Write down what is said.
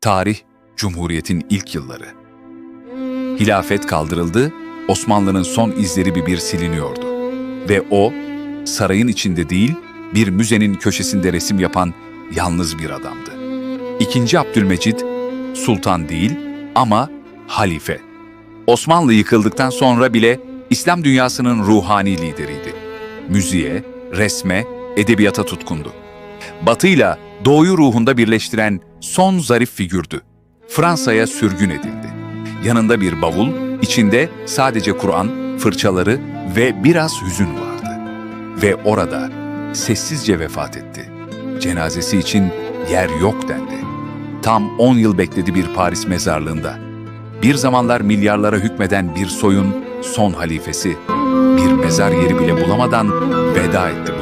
Tarih, Cumhuriyet'in ilk yılları. Hilafet kaldırıldı, Osmanlı'nın son izleri bir bir siliniyordu. Ve o, sarayın içinde değil, bir müzenin köşesinde resim yapan yalnız bir adamdı. İkinci Abdülmecid, sultan değil ama halife. Osmanlı yıkıldıktan sonra bile İslam dünyasının ruhani lideriydi. Müziğe, resme, edebiyata tutkundu. Batı'yla Doğu'yu ruhunda birleştiren son zarif figürdü. Fransa'ya sürgün edildi. Yanında bir bavul, içinde sadece Kur'an, fırçaları ve biraz hüzün vardı. Ve orada sessizce vefat etti. Cenazesi için yer yok dendi. Tam 10 yıl bekledi bir Paris mezarlığında. Bir zamanlar milyarlara hükmeden bir soyun son halifesi bir mezar yeri bile bulamadan veda etti